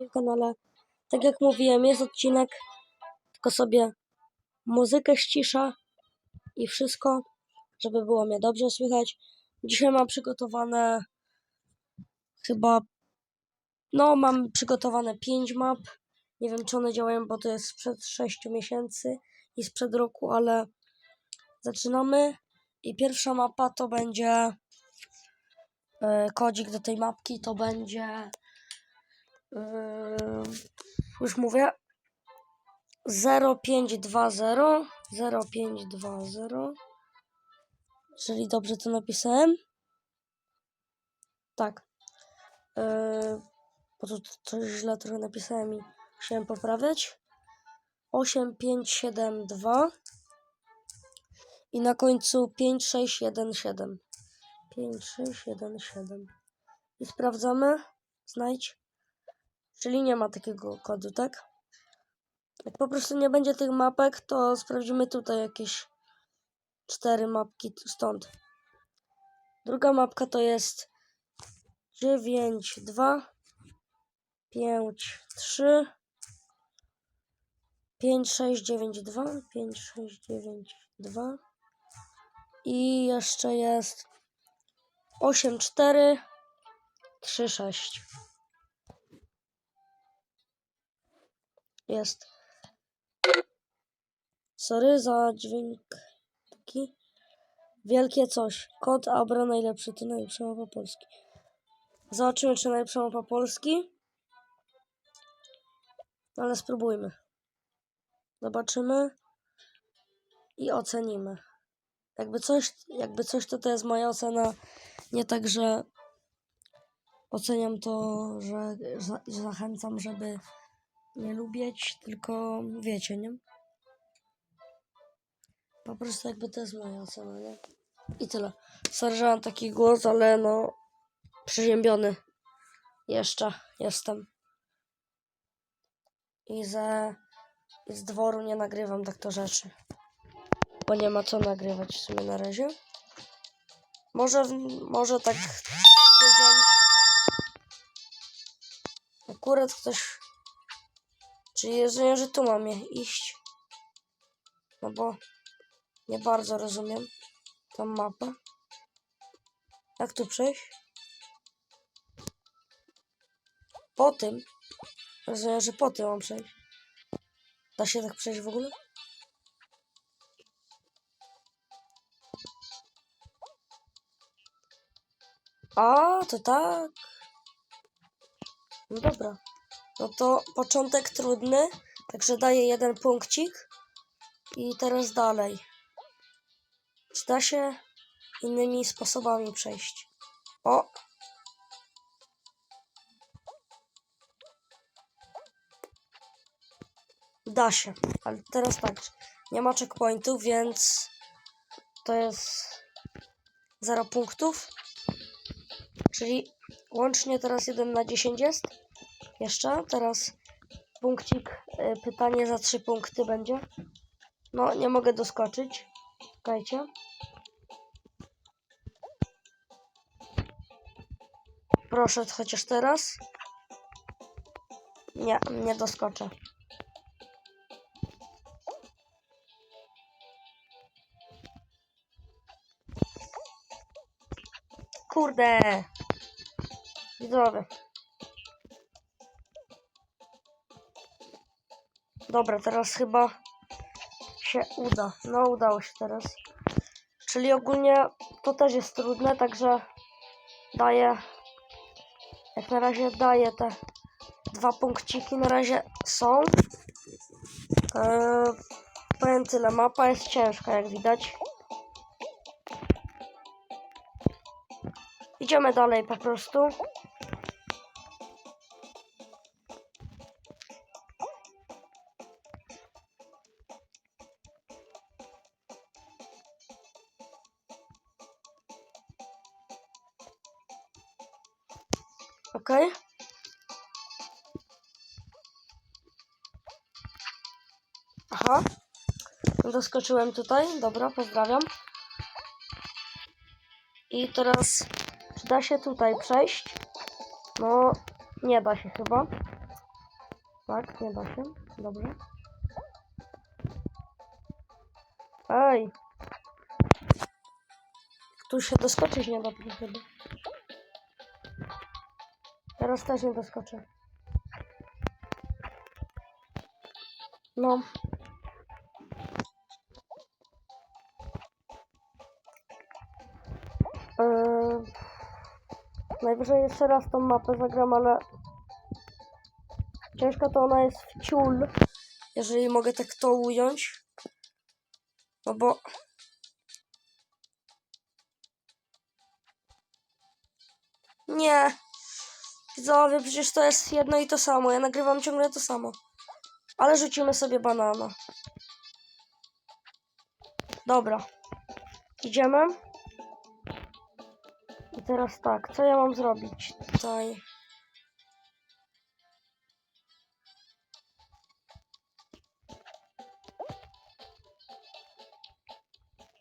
na kanale. Tak jak mówiłem, jest odcinek, tylko sobie muzykę ściszę i wszystko, żeby było mnie dobrze słychać. Dzisiaj mam przygotowane chyba, no mam przygotowane 5 map. Nie wiem, czy one działają, bo to jest sprzed 6 miesięcy i sprzed roku, ale zaczynamy. I pierwsza mapa to będzie e, kodzik do tej mapki, to będzie e, już mówię 0520 0520 Czyli dobrze to napisałem? Tak. Yy, bo tu coś źle trochę napisałem i chciałem poprawiać. 8572 i na końcu 5617. 5617. I sprawdzamy. Znajdź. Czyli nie ma takiego kodu, tak? Jak po prostu nie będzie tych mapek, to sprawdzimy tutaj jakieś cztery mapki stąd. Druga mapka to jest 9, 2, 5, 3, 5, 6, 9, 2, 5, 6, 9, 2 i jeszcze jest 8, 4, 3, 6. Jest. Sorry za dźwięk taki. Wielkie coś. Kod Abra najlepszy, to najlepsza mapa Polski. Zobaczymy, czy najlepsza mapa Polski. Ale spróbujmy. Zobaczymy i ocenimy. Jakby coś, jakby coś to to jest moja ocena. Nie tak, że oceniam to, że za, że zachęcam, żeby nie lubić, tylko wiecie, nie? Po prostu jakby to jest moja ocena, nie? I tyle. Sorry, że mam taki głos, ale no przeziębiony jeszcze jestem. I ze z dworu nie nagrywam tak to rzeczy. Bo nie ma co nagrywać w sumie na razie. Może, może tak tydzień. Akurat ktoś... Czyli rozumiem, że tu mam je iść. No bo nie bardzo rozumiem tą mapę. Jak tu przejść? Po tym. Rozumiem, że po tym mam przejść. Da się tak przejść w ogóle? A, to tak. No dobra. No to początek trudny, także daję jeden punkcik. I teraz dalej. Czy da się innymi sposobami przejść? O! Da się, ale teraz tak. Nie ma checkpointów, więc to jest 0 punktów. Czyli łącznie teraz 1 na 10 jest. Jeszcze teraz punkcik, y, pytanie za 3 punkty będzie. No, nie mogę doskoczyć. Czekajcie. Proszę, chociaż teraz. Nie, nie doskoczę. Kurde. Widzowie. Dobra, teraz chyba się uda. No, udało się teraz. Czyli ogólnie to też jest trudne, także daję. Jak na razie daję te dwa punkciki. Na razie są. Eee, powiem tyle. Mapa jest ciężka, jak widać. Idziemy dalej po prostu. Aha. Doskoczyłem tutaj. Dobra, pozdrawiam. I teraz, czy da się tutaj przejść? No, nie da się chyba. Tak, nie da się. Dobrze. Ej! Tu się doskoczyć nie da chyba. Teraz też nie doskoczę. No. Najwyżej jeszcze raz tą mapę zagram, ale ciężka to ona jest w ciul, jeżeli mogę tak to ująć. No bo Nie. Widzowie, przecież to jest jedno i to samo. Ja nagrywam ciągle to samo. Ale rzucimy sobie banana. Dobra. Idziemy. Teraz tak, co ja mam zrobić tutaj?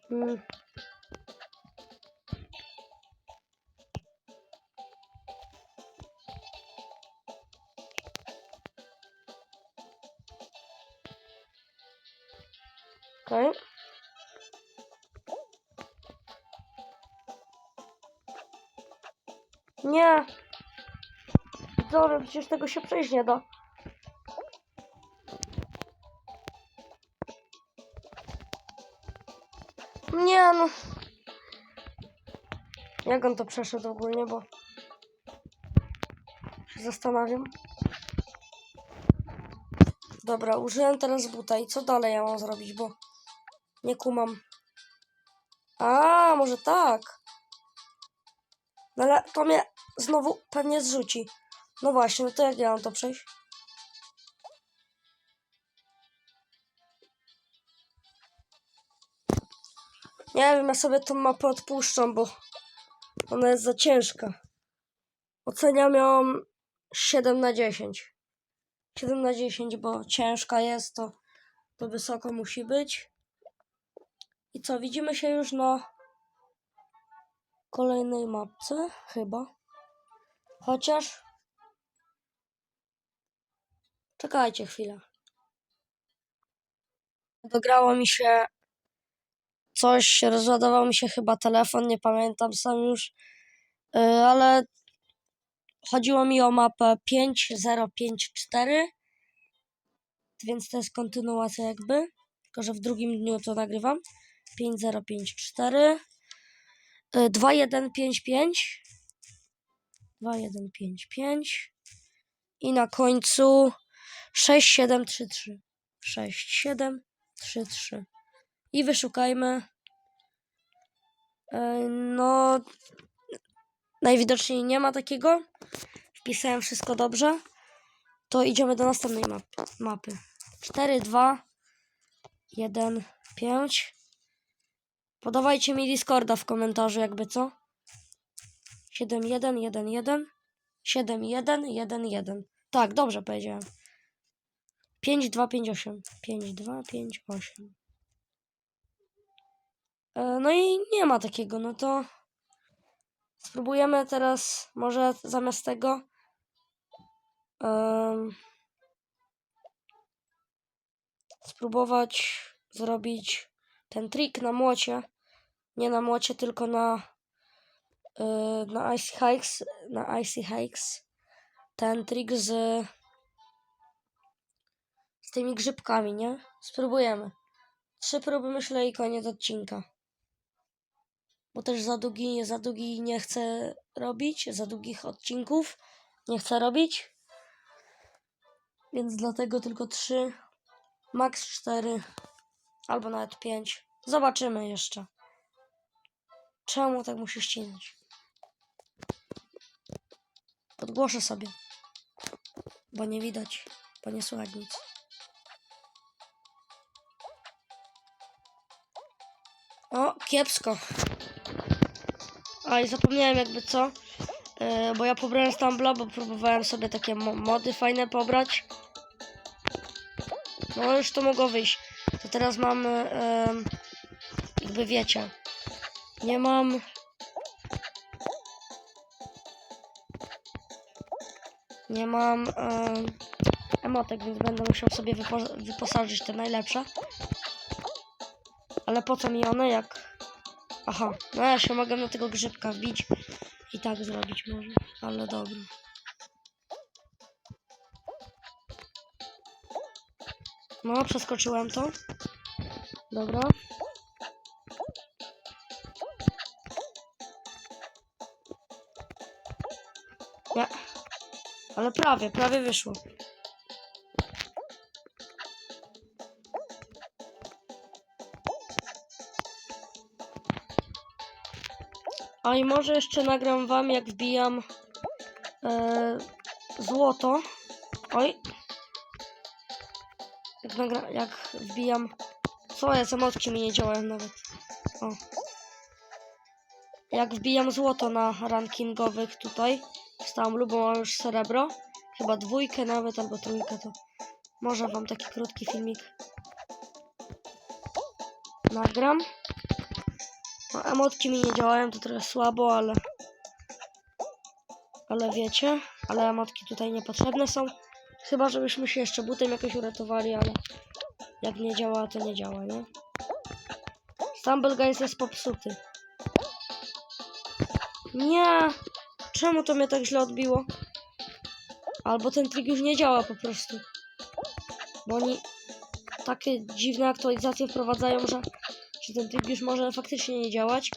Hmm. Dobra, przecież tego się przejść nie da. Nie no. Jak on to przeszedł ogólnie, bo się zastanawiam. Dobra, użyłem teraz buta i co dalej ja mam zrobić, bo nie kumam. A, może tak. No ale to mnie znowu pewnie zrzuci. No właśnie, no to jak ja mam to przejść? Nie wiem, ja sobie tą mapę odpuszczam, bo ona jest za ciężka. Oceniam ją 7 na 10. 7 na 10, bo ciężka jest, to, to wysoko musi być. I co, widzimy się już na kolejnej mapce, chyba. Chociaż... Czekajcie chwilę. Dograło mi się coś, rozładował mi się chyba telefon, nie pamiętam sam już, Yy, ale chodziło mi o mapę 5054, więc to jest kontynuacja jakby, tylko że w drugim dniu to nagrywam. 5054 yy, 2155 2155 i na końcu 6733 6733 i wyszukajmy Yy, no najwidoczniej nie ma takiego. Wpisałem wszystko dobrze. To idziemy do następnej map mapy. 4, 2 1, 5 podawajcie mi Discorda w komentarzu jakby co. 7, 1, 1, 1 7, 1, 1, 1 tak, dobrze powiedziałem 5, 2, 5, 8 5, 2, 5, 8 E, No i nie ma takiego, no to spróbujemy teraz może zamiast tego em, spróbować zrobić ten trik na młocie. Nie na młocie, tylko na y, na Icy Hikes, na Icy Hikes. Ten trik z tymi grzybkami, nie? Spróbujemy. Trzy próby myślę i koniec odcinka bo też za długi, za długi nie chcę robić, za długich odcinków nie chcę robić. Więc dlatego tylko 3, max 4 albo nawet 5. Zobaczymy jeszcze. Czemu tak musi ścinać? Podgłoszę sobie, bo nie widać, bo nie słychać nic. O, kiepsko. A i zapomniałem jakby co, e, bo ja pobrałem Stumbla, bo próbowałem sobie takie mo mody fajne pobrać. No już to mogło wyjść. To teraz mam, e, jakby wiecie, nie mam... Nie mam e, emotek, więc będę musiał sobie wypo wyposażyć te najlepsze. Ale po co mi one, jak... Aha, no ja się mogę na tego grzybka wbić i tak zrobić może, ale dobra. No, przeskoczyłem to. Dobra. Nie. Ale prawie, prawie wyszło. A i może jeszcze nagram wam, jak wbijam e, złoto. Oj. Jak, nagra, jak wbijam... Co jest? Emotki mi nie działają nawet. O. Jak wbijam złoto na rankingowych tutaj w Stamlu, bo mam już srebro. Chyba dwójkę nawet, albo trójkę, to może wam taki krótki filmik nagram. No, emotki mi nie działają, to trochę słabo, ale... Ale wiecie, ale emotki tutaj niepotrzebne są. Chyba, żebyśmy się jeszcze butem jakoś uratowali, ale jak nie działa, to nie działa, nie? Stumble Guys jest popsuty. Nie! Czemu to mnie tak źle odbiło? Albo ten trik już nie działa po prostu. Bo oni takie dziwne aktualizacje wprowadzają, że, że ten trik już może faktycznie nie działać.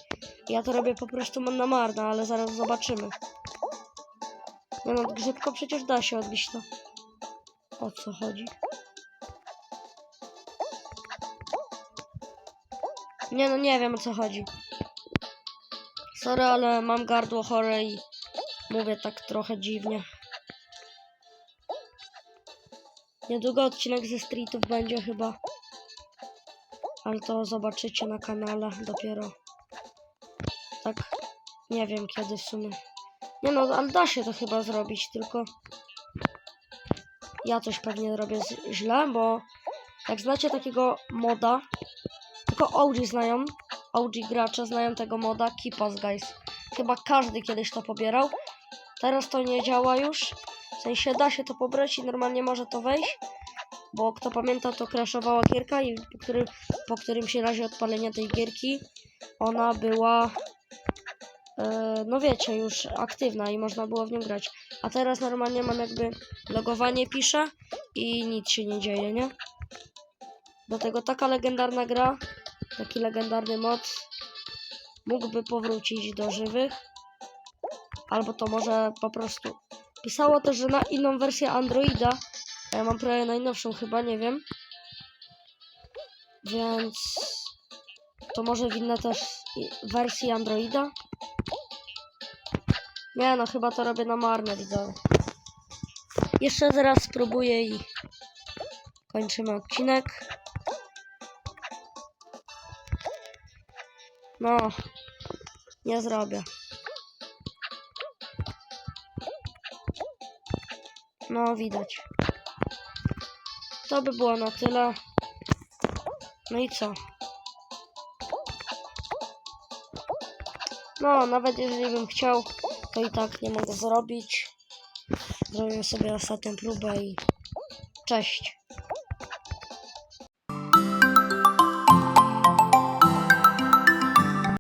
Ja to robię po prostu na marne, ale zaraz zobaczymy. No, grzybko przecież da się odbić to. O co chodzi? Nie no, nie wiem o co chodzi. Sorry, ale mam gardło chore i mówię tak trochę dziwnie. Niedługo odcinek ze streetów będzie chyba. Ale to zobaczycie na kanale dopiero. Tak, nie wiem kiedy w sumie. Nie no, ale da się to chyba zrobić, tylko ja coś pewnie robię źle, bo jak znacie takiego moda, tylko OG znają, OG gracze znają tego moda Keep Us Guys. Chyba każdy kiedyś to pobierał. Teraz to nie działa już. W sensie da się to pobrać i normalnie może to wejść. Bo kto pamięta, to crashowała gierka i po, który, po którymś razie odpalenia tej gierki ona była, e, no wiecie, już aktywna i można było w nią grać. A teraz normalnie mam jakby logowanie pisze i nic się nie dzieje, nie? Do tego taka legendarna gra, taki legendarny mod mógłby powrócić do żywych. Albo to może po prostu. Pisało też, że na inną wersję Androida. Ja mam prawie najnowszą chyba, nie wiem. Więc to może w inne też wersji Androida. Nie no, chyba to robię na marne widzowie. Jeszcze zaraz spróbuję i kończymy odcinek. No, nie zrobię. No, widać. To by było na tyle. No i co? No, nawet jeżeli bym chciał, to i tak nie mogę zrobić. Zrobię sobie ostatnią próbę i cześć.